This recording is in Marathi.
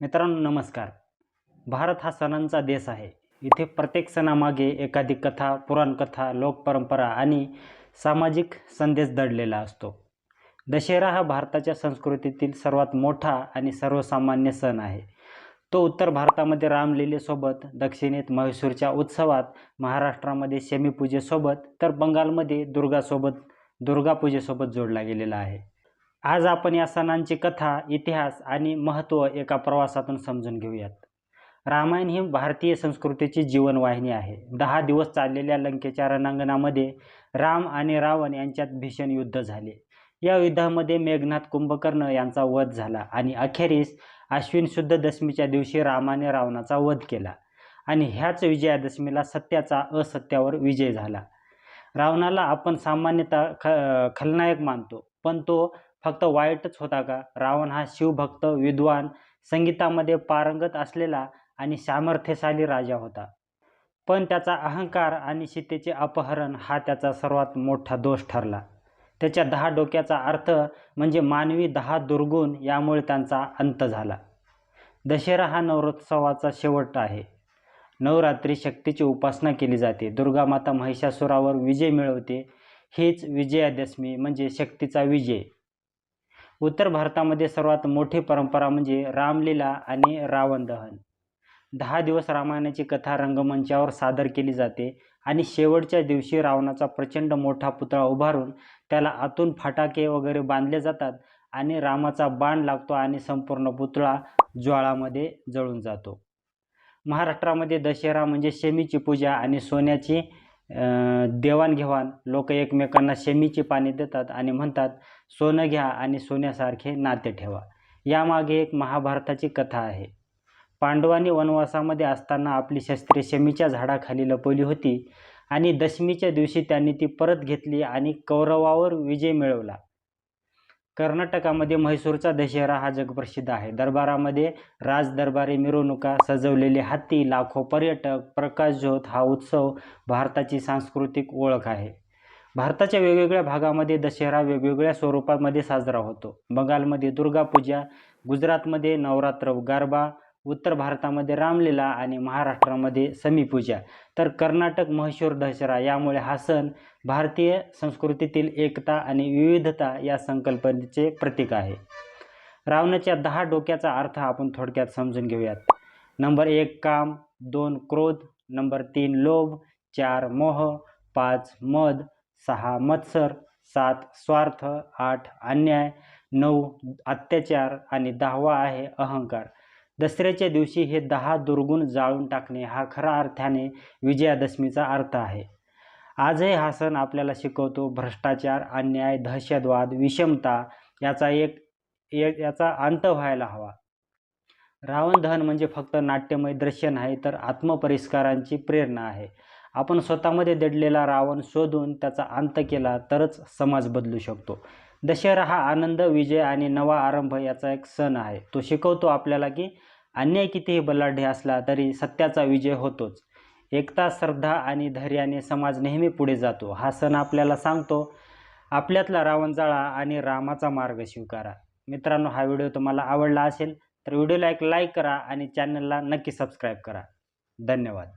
मित्रांनो नमस्कार. भारत हा सणांचा देश आहे. इथे प्रत्येक सणामागे एखादी कथा पुराणकथा लोकपरंपरा आणि सामाजिक संदेश दडलेला असतो. दशेरा हा भारताच्या संस्कृतीतील सर्वात मोठा आणि सर्वसामान्य सण आहे. तो उत्तर भारतामध्ये रामलीलेसोबत दक्षिणेत म्हैसूरच्या उत्सवात महाराष्ट्रामध्ये शमीपूजेसोबत तर बंगालमध्ये दुर्गासोबत दुर्गापूजेसोबत जोडला गेलेला आहे. आज आपण या सणांची कथा इतिहास आणि महत्त्व एका प्रवासातून समजून घेऊयात. रामायण ही भारतीय संस्कृतीची जीवनवाहिनी आहे. दहा दिवस चाललेल्या लंकेच्या रणांगणामध्ये राम आणि रावण यांच्यात भीषण युद्ध झाले. या युद्धामध्ये मेघनाथ कुंभकर्ण यांचा वध झाला आणि अखेरीस आश्विन शुद्ध दशमीच्या दिवशी रामाने रावणाचा वध केला आणि ह्याच विजयादशमीला सत्याचा असत्यावर विजय झाला. रावणाला आपण सामान्यतः ख खलनायक मानतो पण तो फक्त वाईटच होता का? रावण हा शिवभक्त विद्वान संगीतामध्ये पारंगत असलेला आणि सामर्थ्यशाली राजा होता. पण त्याचा अहंकार आणि सीतेचे अपहरण हा त्याचा सर्वात मोठा दोष ठरला. त्याच्या दहा डोक्याचा अर्थ म्हणजे मानवी दहा दुर्गुण यामुळे त्यांचा अंत झाला. दशेरा हा नवरोत्सवाचा शेवट आहे. नवरात्री शक्तीची उपासना केली जाते. दुर्गामाता महिषासुरावर विजय मिळवते. हीच विजयादशमी म्हणजे शक्तीचा विजय. उत्तर भारतामध्ये सर्वात मोठी परंपरा म्हणजे रामलीला आणि रावण दहन. दहा दिवस रामायणाची कथा रंगमंचावर सादर केली जाते आणि शेवटच्या दिवशी रावणाचा प्रचंड मोठा पुतळा उभारून त्याला आतून फटाके वगैरे बांधले जातात आणि रामाचा बाण लागतो आणि संपूर्ण पुतळा ज्वाळामध्ये जळून जातो. महाराष्ट्रामध्ये दशेरा म्हणजे शमीची पूजा आणि सोन्याची देवाणघेवाण. लोक एकमेकांना शमीची पाने देतात आणि म्हणतात सोनं घ्या आणि सोन्यासारखे नाते ठेवा. यामागे एक महाभारताची कथा आहे. पांडवांनी वनवासामध्ये असताना आपली शस्त्रे शमीच्या झाडाखाली लपवली होती आणि दशमीच्या दिवशी त्यांनी ती परत घेतली आणि कौरवावर विजय मिळवला. कर्नाटकामध्ये म्हैसूरचा दशहरा हा जगप्रसिद्ध आहे. दरबारामध्ये राजदरबारी मिरवणुका सजवलेले हत्ती लाखो पर्यटक प्रकाशझोत हा उत्सव भारताची सांस्कृतिक ओळख आहे. भारताच्या वेगवेगळ्या भागामध्ये दशहरा वेगवेगळ्या स्वरूपामध्ये साजरा होतो. बंगालमध्ये दुर्गापूजा गुजरातमध्ये नवरात्र गरबा उत्तर भारतामध्ये रामलीला आणि महाराष्ट्रामध्ये समीपूजा तर कर्नाटक म्हैसूर दशरा यामुळे हा सण भारतीय संस्कृतीतील एकता आणि विविधता या संकल्पनेचे प्रतीक आहे. रावणाच्या दहा डोक्याचा अर्थ आपण थोडक्यात समजून घेऊयात. नंबर एक काम. दोन क्रोध. नंबर तीन लोभ. चार मोह. पाच मद. सहा मत्सर. सात स्वार्थ. आठ अन्याय. नऊ अत्याचार. आणि दहावा आहे अहंकार. दसऱ्याच्या दिवशी हे दहा दुर्गुण जाळून टाकणे हा खरा अर्थाने विजयादशमीचा अर्थ आहे. आजही हा सण आपल्याला शिकवतो. भ्रष्टाचार अन्याय दहशतवाद विषमता याचा एक याचा अंत व्हायला हवा. रावण दहन म्हणजे फक्त नाट्यमय दृश्य नाही तर आत्मपरिष्कारांची प्रेरणा आहे. आपण स्वतःमध्ये दडलेला रावण शोधून त्याचा अंत केला तरच समाज बदलू शकतो. दशहरा हा आनंद विजय आणि नवा आरंभ याचा एक सण आहे. तो शिकवतो आपल्याला की अन्याय कितीही बलाढ्य असला तरी सत्याचा विजय होतोच. एकता श्रद्धा आणि धैर्याने समाज नेहमी पुढे जातो. हा सण आपल्याला सांगतो आपल्यातला रावण जाळा आणि रामाचा मार्ग स्वीकारा. मित्रांनो हा व्हिडिओ तुम्हाला आवडला असेल तर व्हिडिओला एक लाईक करा आणि चॅनलला नक्की सबस्क्राईब करा. धन्यवाद.